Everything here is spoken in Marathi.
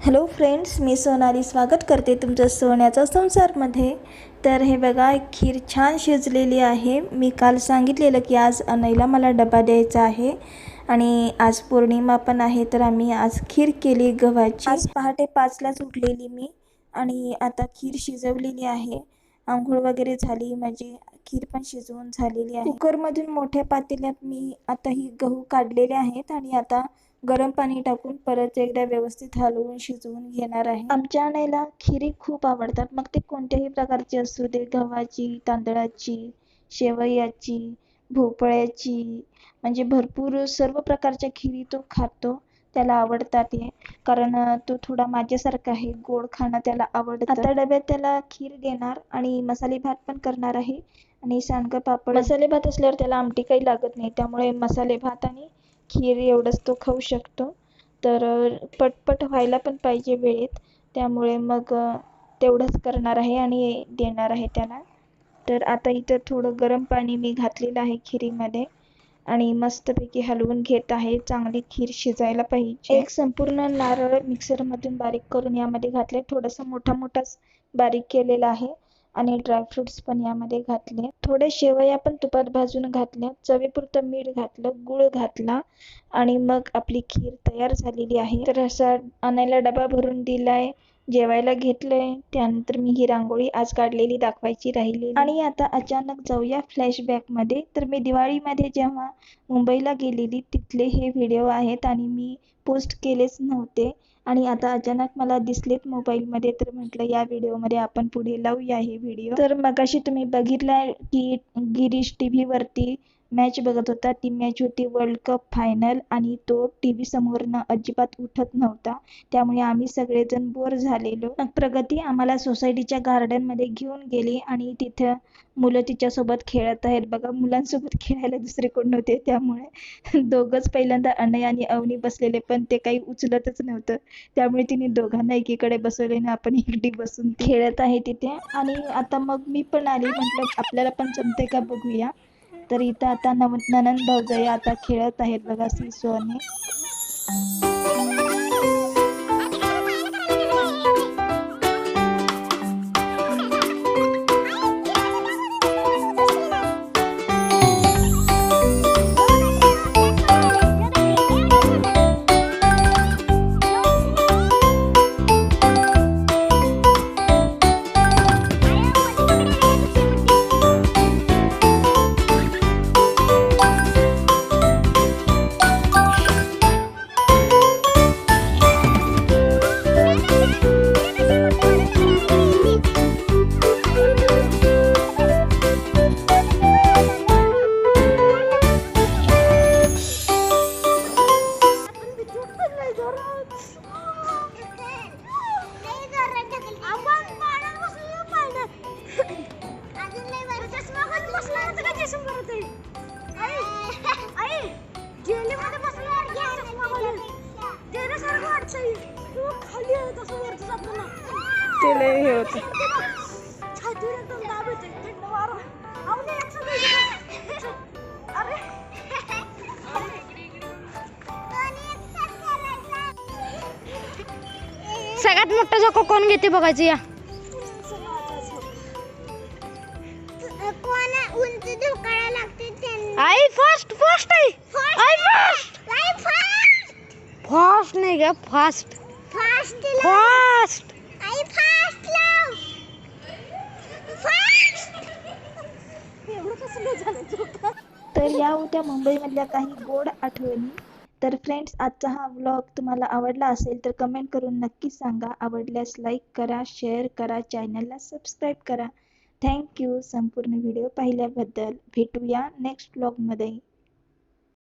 हॅलो फ्रेंड्स मी सोनाली स्वागत करते तुमचं सोन्याचा संसारमध्ये. तर हे बघा खीर छान शिजलेली आहे. मी काल सांगितलेलं की आज अनईला मला डबा द्यायचा आहे. आणि आज पौर्णिमा पण आहे तर आम्ही आज खीर केली गव्हाची. आज पहाटे पाचलाच उठलेली मी आणि आता खीर शिजवलेली आहे. आंघोळ वगैरे झाली माझी खीर पण शिजवून झालेली आहे. कुकरमधून मोठ्या पातेल्यात मी आता ही गहू काढलेले आहेत आणि आता गरम पाणी टाकून परत एकदा व्यवस्थित हलवून शिजवून घेणार आहे. आमच्या आणायला खिरी खूप आवडतात. मग ते कोणत्याही प्रकारची असू दे गव्हाची तांदळाची शेवयाची भोपळ्याची म्हणजे भरपूर सर्व प्रकारच्या खिरी तो खातो त्याला आवडतात हे. कारण तो थोडा माझ्यासारखा आहे गोड खाणं त्याला आवडतं. आता डब्यात त्याला खीर देणार आणि मसाले भात पण करणार आहे. आणि सांडगं पापड. मसाले भात असल्यावर त्याला आमटी काही लागत नाही. त्यामुळे मसाले भात आणि खीर एवढंच तो खाऊ शकतो. तर पटपट व्हायला पण पाहिजे वेळेत. त्यामुळे मग तेवढंच करणार आहे आणि देणार आहे त्याला. तर आता इथं थोडं गरम पाणी मी घातलेलं आहे खिरीमध्ये. आणि मस्तपैकी हलवून घेत आहे. चांगली खीर शिजायला पाहिजे. एक संपूर्ण नारळ मिक्सरमधून बारीक करून यामध्ये घातले थोडासा मोठा मोठाच बारीक केलेला आहे. आणि ड्रायफ्रुट्स पण यामध्ये घातले. थोड्या शेवया पण तुपात भाजून घातल्या. चवीपुरतं मीठ घातलं गुळ घातला आणि मग आपली खीर तयार झालेली आहे. तर असा आणायला डबा भरून दिलाय जेवायला घेतलंय. त्यानंतर मी ही रांगोळी आज काढलेली दाखवायची राहिली. आणि आता अचानक जाऊया फ्लॅशबॅकमध्ये. तर मी दिवाळीमध्ये जेव्हा मुंबईला गेलेली तिथले हे व्हिडिओ आहेत आणि मी पोस्ट केलेच नव्हते. आणि आता अचानक मला दिसलेत मोबाईलमध्ये तर म्हटलं या व्हिडिओमध्ये आपण पुढे लावूया हे व्हिडिओ. तर मगाशी तुम्ही बघितलाय की गिरीश टी व्हीवरती मॅच बघत होता. ती मॅच होती वर्ल्ड कप फायनल आणि तो टी व्ही समोरनं अजिबात उठत नव्हता. त्यामुळे आम्ही सगळेजण बोर झालेलो. प्रगती आम्हाला सोसायटीच्या गार्डनमध्ये घेऊन गेली आणि तिथं मुलं तिच्यासोबत खेळत आहेत. बघा मुलांसोबत खेळायला दुसरे कोण नव्हते. त्यामुळे दोघंच पहिल्यांदा अनय आणि अवनी बसलेले पण ते काही उचलतच नव्हतं. त्यामुळे तिने दोघांना एकीकडे बसवले आणि आपण एकटी बसून खेळत आहे तिथे. आणि आता मग मी पण आली. म्हटलं आपल्याला पण जमते का बघूया? तर इथं आता नम ननंद भाऊजाई आता खेळत आहेत बघा सिसोने. ते लय हे होतं. सगळ्यात मोठा झोका कोण घेते बघायचं या. कोणा उंच धोकायला लागते त्यांना. आई फास्ट फास्ट आई. फास्ट फास्ट नाही ग फास्ट. Fast fast. आई फास्ट लाव. फास्ट. एवढं कसं झालं तर या होत्या मुंबईमधल्या काही गोड आठवणी. तर फ्रेंड्स आजचा हा व्लॉग तुम्हाला आवडला असेल तर कमेंट करून नक्की सांगा. आवडल्यास लाईक करा शेअर करा चॅनलला सबस्क्राईब करा. थँक्यू संपूर्ण व्हिडिओ पाहिल्याबद्दल भेटूया नेक्स्ट व्लॉगमध्ये